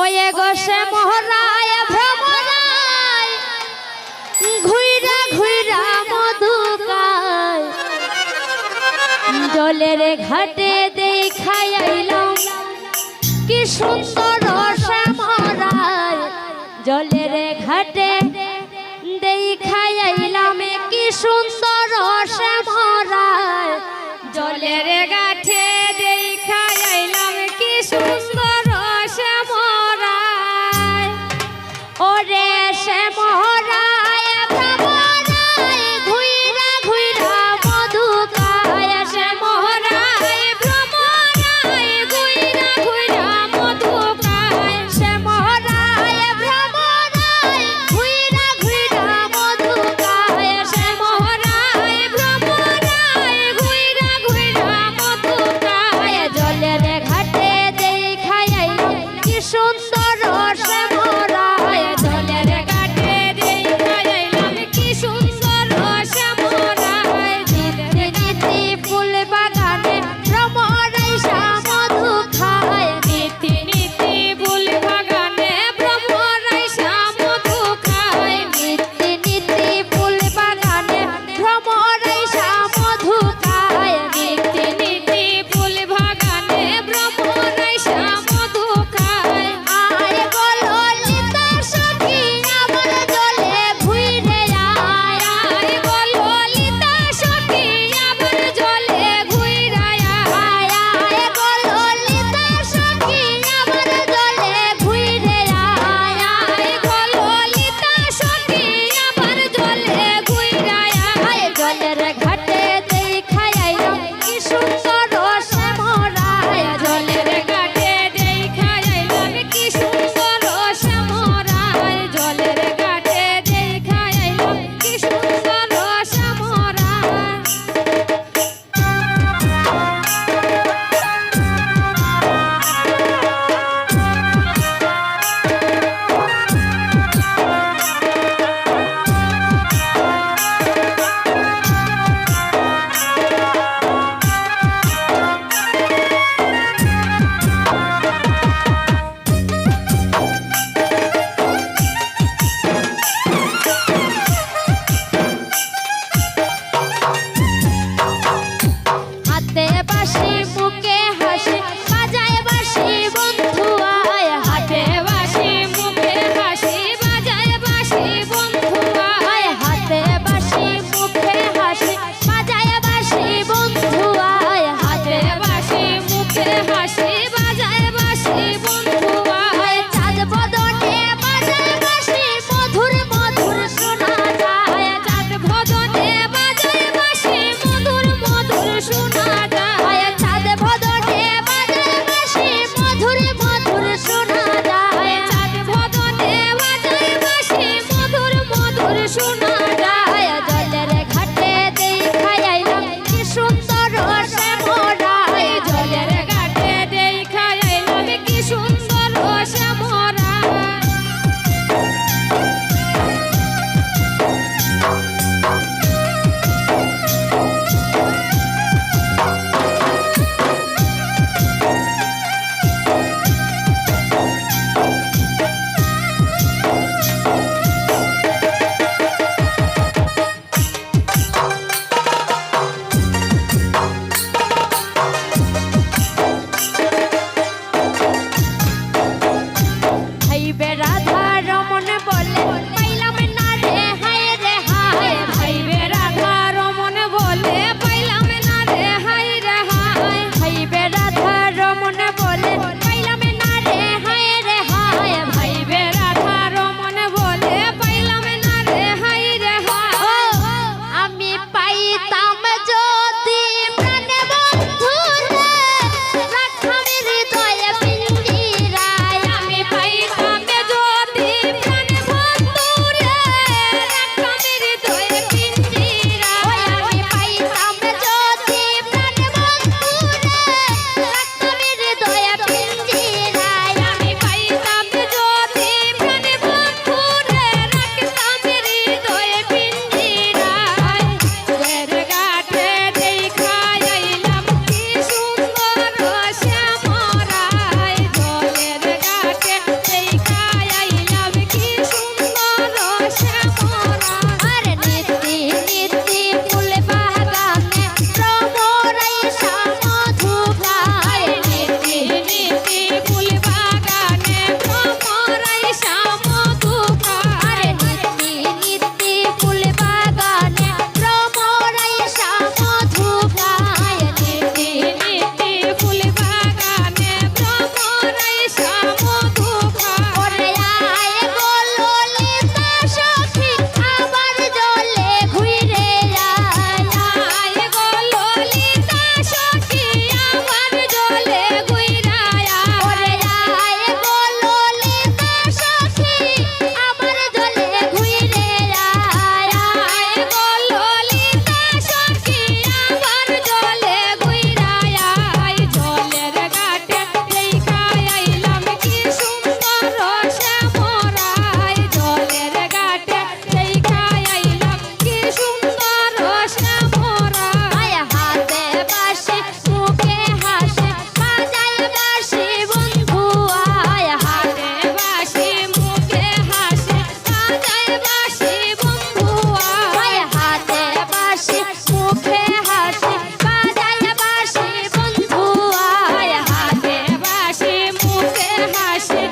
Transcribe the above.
way গোসে মোহরায় ভ্রমরায় ঘুইরা ঘুইরা মধুকায় জলের ঘাটে দেখাই আইলাম, কি সুন্দর শ্যামরায় জলের ঘাটে দেখাই আইলাম, কি সুন্দর শ্যাম le হাসে